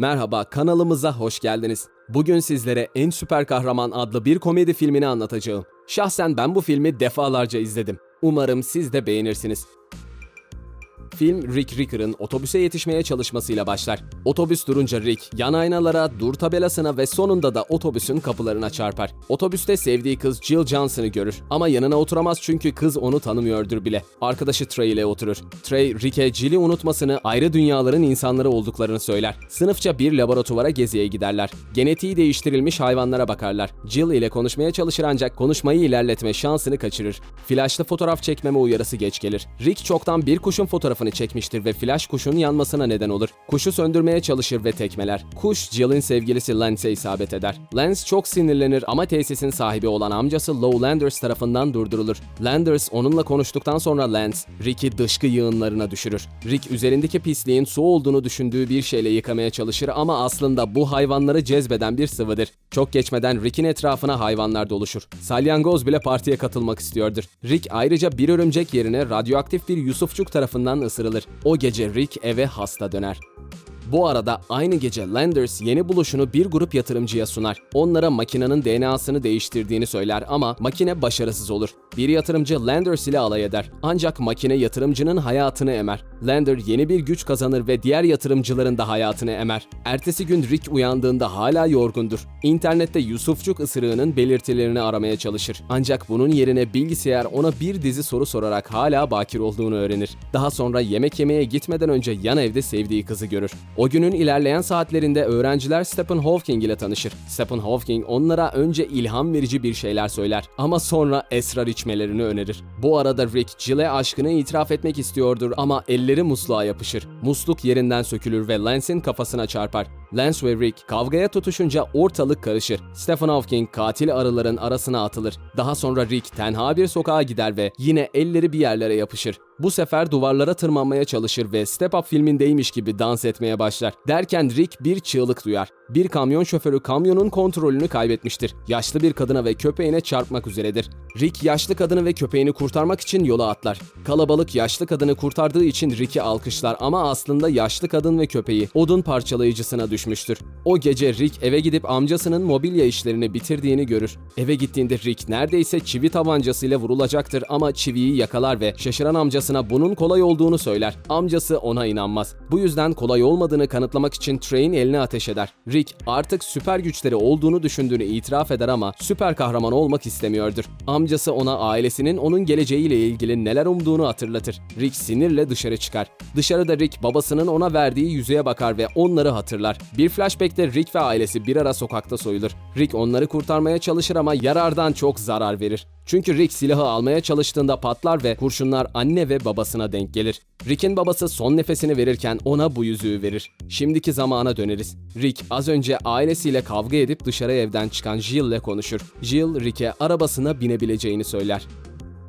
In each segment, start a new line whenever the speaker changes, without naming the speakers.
Merhaba, kanalımıza hoş geldiniz. Bugün sizlere En Süper Kahraman adlı bir komedi filmini anlatacağım. Şahsen ben bu filmi defalarca izledim. Umarım siz de beğenirsiniz. Film Rick Ricker'ın otobüse yetişmeye çalışmasıyla başlar. Otobüs durunca Rick yan aynalara, dur tabelasına ve sonunda da otobüsün kapılarına çarpar. Otobüste sevdiği kız Jill Johnson'ı görür ama yanına oturamaz çünkü kız onu tanımıyordur bile. Arkadaşı Trey ile oturur. Trey, Rick'e Jill'i unutmasını, ayrı dünyaların insanları olduklarını söyler. Sınıfça bir laboratuvara geziye giderler. Genetiği değiştirilmiş hayvanlara bakarlar. Jill ile konuşmaya çalışır ancak konuşmayı ilerletme şansını kaçırır. Flaşlı fotoğraf çekmeme uyarısı geç gelir. Rick çoktan bir kuşun fotoğrafını çekmiştir ve flash kuşun yanmasına neden olur. Kuşu söndürmeye çalışır ve tekmeler. Kuş Jill'in sevgilisi Lance'e isabet eder. Lance çok sinirlenir ama tesisin sahibi olan amcası Low Landers tarafından durdurulur. Landers onunla konuştuktan sonra Lance, Rick'i dışkı yığınlarına düşürür. Rick üzerindeki pisliğin su olduğunu düşündüğü bir şeyle yıkamaya çalışır ama aslında bu hayvanları cezbeden bir sıvıdır. Çok geçmeden Rick'in etrafına hayvanlar doluşur. Salyangoz bile partiye katılmak istiyordur. Rick ayrıca bir örümcek yerine radyoaktif bir Yusufçuk tarafından ısırılır. O gece Rick eve hasta döner. Bu arada aynı gece Landers yeni buluşunu bir grup yatırımcıya sunar. Onlara makinenin DNA'sını değiştirdiğini söyler ama makine başarısız olur. Bir yatırımcı Landers ile alay eder. Ancak makine yatırımcının hayatını emer. Lander yeni bir güç kazanır ve diğer yatırımcıların da hayatını emer. Ertesi gün Rick uyandığında hala yorgundur. İnternette Yusufçuk ısırığının belirtilerini aramaya çalışır. Ancak bunun yerine bilgisayar ona bir dizi soru sorarak hala bakir olduğunu öğrenir. Daha sonra yemek yemeye gitmeden önce yan evde sevdiği kızı görür. O günün ilerleyen saatlerinde öğrenciler Stephen Hawking ile tanışır. Stephen Hawking onlara önce ilham verici bir şeyler söyler ama sonra esrar içmelerini önerir. Bu arada Rick Jill'e aşkını itiraf etmek istiyordur ama elleri musluğa yapışır. Musluk yerinden sökülür ve Lance'in kafasına çarpar. Lance ve Rick kavgaya tutuşunca ortalık karışır. Stephen Hawking katil arıların arasına atılır. Daha sonra Rick tenha bir sokağa gider ve yine elleri bir yerlere yapışır. Bu sefer duvarlara tırmanmaya çalışır ve Step Up filmindeymiş gibi dans etmeye başlar. Derken Rick bir çığlık duyar. Bir kamyon şoförü kamyonun kontrolünü kaybetmiştir. Yaşlı bir kadına ve köpeğine çarpmak üzeredir. Rick yaşlı kadını ve köpeğini kurtarmak için yola atlar. Kalabalık yaşlı kadını kurtardığı için Rick'i alkışlar ama aslında yaşlı kadın ve köpeği odun parçalayıcısına düşmüştür. O gece Rick eve gidip amcasının mobilya işlerini bitirdiğini görür. Eve gittiğinde Rick neredeyse çivi tabancasıyla vurulacaktır ama çiviyi yakalar ve şaşıran amcasına bunun kolay olduğunu söyler. Amcası ona inanmaz. Bu yüzden kolay olmadığını kanıtlamak için Trey'in eline ateş eder. Rick artık süper güçleri olduğunu düşündüğünü itiraf eder ama süper kahraman olmak istemiyordur. Amcası ona ailesinin onun geleceğiyle ilgili neler umduğunu hatırlatır. Rick sinirle dışarı çıkar. Dışarıda Rick babasının ona verdiği yüzüğe bakar ve onları hatırlar. Bir flashback'te Rick ve ailesi bir ara sokakta soyulur. Rick onları kurtarmaya çalışır ama yarardan çok zarar verir. Çünkü Rick silahı almaya çalıştığında patlar ve kurşunlar anne ve babasına denk gelir. Rick'in babası son nefesini verirken ona bu yüzüğü verir. Şimdiki zamana döneriz. Rick az önce ailesiyle kavga edip dışarı evden çıkan Jill ile konuşur. Jill Rick'e arabasına binebileceğini söyler.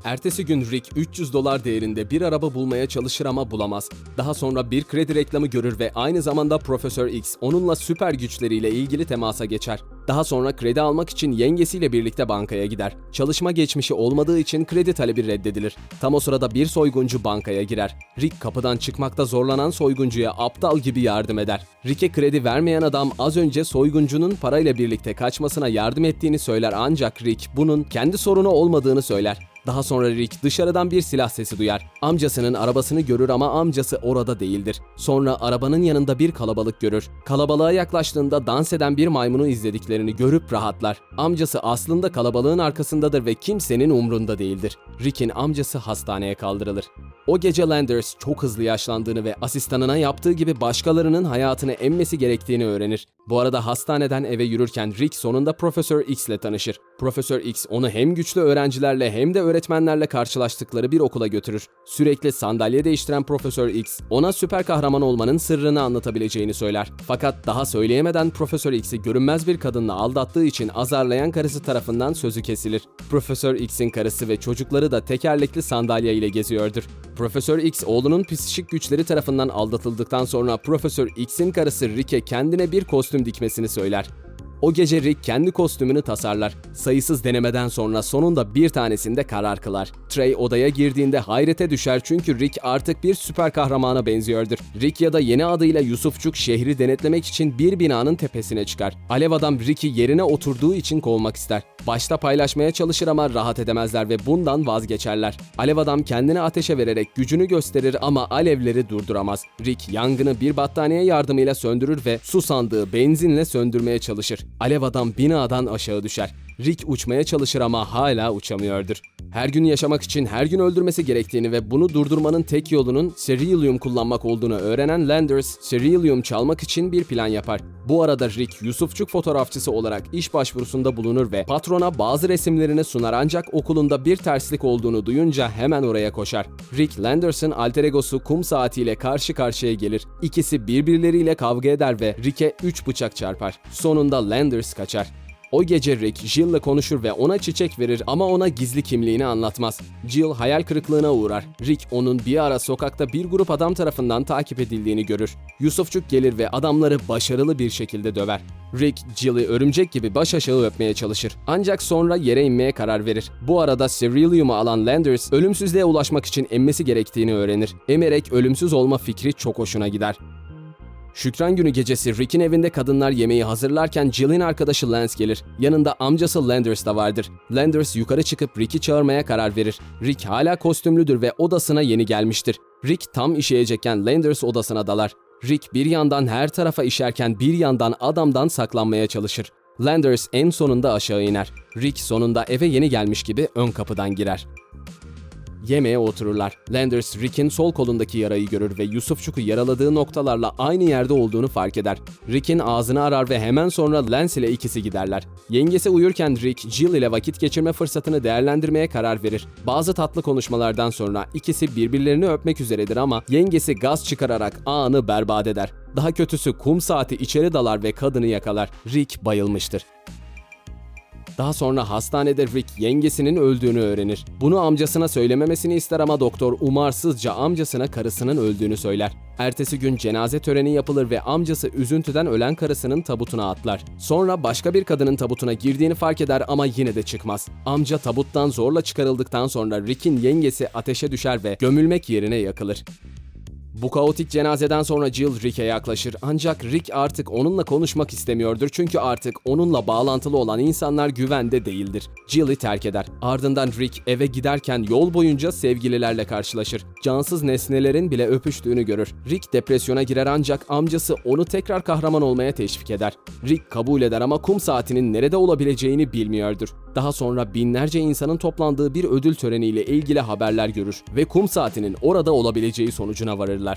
Ertesi gün Rick 300 dolar değerinde bir araba bulmaya çalışır ama bulamaz. Daha sonra bir kredi reklamı görür ve aynı zamanda Profesör X onunla süper güçleriyle ilgili temasa geçer. Daha sonra kredi almak için yengesiyle birlikte bankaya gider. Çalışma geçmişi olmadığı için kredi talebi reddedilir. Tam o sırada bir soyguncu bankaya girer. Rick kapıdan çıkmakta zorlanan soyguncuya aptal gibi yardım eder. Rick'e kredi vermeyen adam az önce soyguncunun parayla birlikte kaçmasına yardım ettiğini söyler ancak Rick bunun kendi sorunu olmadığını söyler. Daha sonra Rick dışarıdan bir silah sesi duyar. Amcasının arabasını görür ama amcası orada değildir. Sonra arabanın yanında bir kalabalık görür. Kalabalığa yaklaştığında dans eden bir maymunu izlediklerini görüp rahatlar. Amcası aslında kalabalığın arkasındadır ve kimsenin umrunda değildir. Rick'in amcası hastaneye kaldırılır. O gece Landers çok hızlı yaşlandığını ve asistanına yaptığı gibi başkalarının hayatını emmesi gerektiğini öğrenir. Bu arada hastaneden eve yürürken Rick sonunda Profesör X ile tanışır. Profesör X onu hem güçlü öğrencilerle hem de öğretmenlerle karşılaştıkları bir okula götürür. Sürekli sandalye değiştiren Profesör X ona süper kahraman olmanın sırrını anlatabileceğini söyler. Fakat daha söyleyemeden Profesör X'i görünmez bir kadınla aldattığı için azarlayan karısı tarafından sözü kesilir. Profesör X'in karısı ve çocukları da tekerlekli sandalye ile geziyordur. Profesör X oğlunun psişik güçleri tarafından aldatıldıktan sonra Profesör X'in karısı Rick'e kendine bir kostüm dikmesini söyler. O gece Rick kendi kostümünü tasarlar. Sayısız denemeden sonra sonunda bir tanesinde karar kılar. Trey odaya girdiğinde hayrete düşer çünkü Rick artık bir süper kahramana benziyordur. Rick ya da yeni adıyla Yusufçuk şehri denetlemek için bir binanın tepesine çıkar. Alev adam Rick'i yerine oturduğu için kovmak ister. Başta paylaşmaya çalışır ama rahat edemezler ve bundan vazgeçerler. Alev adam kendini ateşe vererek gücünü gösterir ama alevleri durduramaz. Rick yangını bir battaniye yardımıyla söndürür ve su sandığı benzinle söndürmeye çalışır. Alev adam binadan aşağı düşer. Rick uçmaya çalışır ama hala uçamıyordur. Her gün yaşamak için her gün öldürmesi gerektiğini ve bunu durdurmanın tek yolunun Ceruleum kullanmak olduğunu öğrenen Landers, Ceruleum çalmak için bir plan yapar. Bu arada Rick, Yusufçuk fotoğrafçısı olarak iş başvurusunda bulunur ve patrona bazı resimlerini sunar ancak okulunda bir terslik olduğunu duyunca hemen oraya koşar. Rick, Landers'ın alter egosu kum saatiyle karşı karşıya gelir. İkisi birbirleriyle kavga eder ve Rick'e 3 bıçak çarpar. Sonunda Landers kaçar. O gece Rick, Jill'le konuşur ve ona çiçek verir ama ona gizli kimliğini anlatmaz. Jill hayal kırıklığına uğrar. Rick onun bir ara sokakta bir grup adam tarafından takip edildiğini görür. Yusufçuk gelir ve adamları başarılı bir şekilde döver. Rick, Jill'i örümcek gibi baş aşağı öpmeye çalışır. Ancak sonra yere inmeye karar verir. Bu arada Ceruleum'u alan Landers, ölümsüzlüğe ulaşmak için emmesi gerektiğini öğrenir. Emerek ölümsüz olma fikri çok hoşuna gider. Şükran günü gecesi Rick'in evinde kadınlar yemeği hazırlarken Jill'in arkadaşı Lance gelir. Yanında amcası Landers da vardır. Landers yukarı çıkıp Rick'i çağırmaya karar verir. Rick hala kostümlüdür ve odasına yeni gelmiştir. Rick tam işeyecekken Landers odasına dalar. Rick bir yandan her tarafa işerken bir yandan adamdan saklanmaya çalışır. Landers en sonunda aşağı iner. Rick sonunda eve yeni gelmiş gibi ön kapıdan girer. Yemeğe otururlar. Landers, Rick'in sol kolundaki yarayı görür ve Yusufçuk'u yaraladığı noktalarla aynı yerde olduğunu fark eder. Rick'in ağzını arar ve hemen sonra Lance ile ikisi giderler. Yengesi uyurken Rick, Jill ile vakit geçirme fırsatını değerlendirmeye karar verir. Bazı tatlı konuşmalardan sonra ikisi birbirlerini öpmek üzeredir ama yengesi gaz çıkararak anı berbat eder. Daha kötüsü kum saati içeri dalar ve kadını yakalar. Rick bayılmıştır. Daha sonra hastanede Rick yengesinin öldüğünü öğrenir. Bunu amcasına söylememesini ister ama doktor umarsızca amcasına karısının öldüğünü söyler. Ertesi gün cenaze töreni yapılır ve amcası üzüntüden ölen karısının tabutuna atlar. Sonra başka bir kadının tabutuna girdiğini fark eder ama yine de çıkmaz. Amca tabuttan zorla çıkarıldıktan sonra Rick'in yengesi ateşe düşer ve gömülmek yerine yakılır. Bu kaotik cenazeden sonra Jill Rick'e yaklaşır ancak Rick artık onunla konuşmak istemiyordur çünkü artık onunla bağlantılı olan insanlar güvende değildir. Jill'i terk eder. Ardından Rick eve giderken yol boyunca sevgililerle karşılaşır. Cansız nesnelerin bile öpüştüğünü görür. Rick depresyona girer ancak amcası onu tekrar kahraman olmaya teşvik eder. Rick kabul eder ama kum saatinin nerede olabileceğini bilmiyordur. Daha sonra binlerce insanın toplandığı bir ödül töreniyle ilgili haberler görür ve kum saatinin orada olabileceği sonucuna varırlar.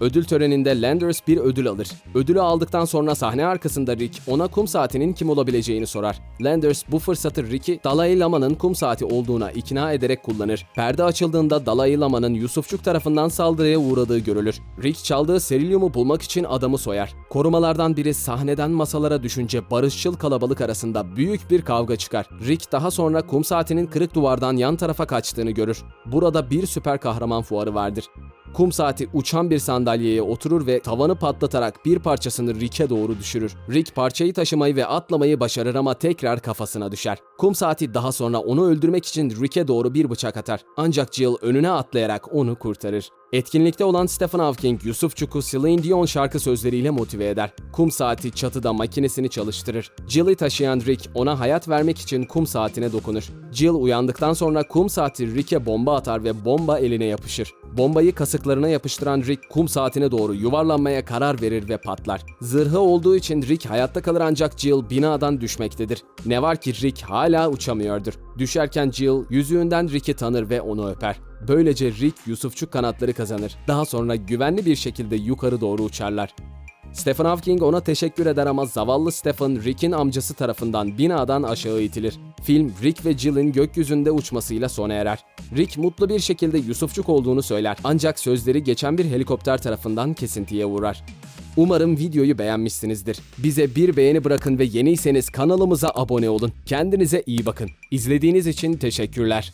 Ödül töreninde Landers bir ödül alır. Ödülü aldıktan sonra sahne arkasında Rick ona kum saatinin kim olabileceğini sorar. Landers bu fırsatı Rick'i Dalai Lama'nın kum saati olduğuna ikna ederek kullanır. Perde açıldığında Dalai Lama'nın Yusufçuk tarafından saldırıya uğradığı görülür. Rick çaldığı serilyumu bulmak için adamı soyar. Korumalardan biri sahneden masalara düşünce barışçıl kalabalık arasında büyük bir kavga çıkar. Rick daha sonra kum saatinin kırık duvardan yan tarafa kaçtığını görür. Burada bir süper kahraman fuarı vardır. Kum saati uçan bir sandalyeye oturur ve tavanı patlatarak bir parçasını Rick'e doğru düşürür. Rick parçayı taşımayı ve atlamayı başarır ama tekrar kafasına düşer. Kum saati daha sonra onu öldürmek için Rick'e doğru bir bıçak atar. Ancak Jill önüne atlayarak onu kurtarır. Etkinlikte olan Stephen Hawking, Yusufçuk'u Celine Dion şarkı sözleriyle motive eder. Kum saati çatıda makinesini çalıştırır. Jill'i taşıyan Rick ona hayat vermek için kum saatine dokunur. Jill uyandıktan sonra kum saati Rick'e bomba atar ve bomba eline yapışır. Bombayı kasıklarına yapıştıran Rick kum saatine doğru yuvarlanmaya karar verir ve patlar. Zırhı olduğu için Rick hayatta kalır ancak Jill binadan düşmektedir. Ne var ki Rick hala uçamıyordur. Düşerken Jill yüzüğünden Rick'i tanır ve onu öper. Böylece Rick Yusufçuk kanatları kazanır. Daha sonra güvenli bir şekilde yukarı doğru uçarlar. Stephen Hawking ona teşekkür eder ama zavallı Stephen, Rick'in amcası tarafından binadan aşağı itilir. Film, Rick ve Jill'in gökyüzünde uçmasıyla sona erer. Rick mutlu bir şekilde Yusufçuk olduğunu söyler ancak sözleri geçen bir helikopter tarafından kesintiye uğrar. Umarım videoyu beğenmişsinizdir. Bize bir beğeni bırakın ve yeniyseniz kanalımıza abone olun. Kendinize iyi bakın. İzlediğiniz için teşekkürler.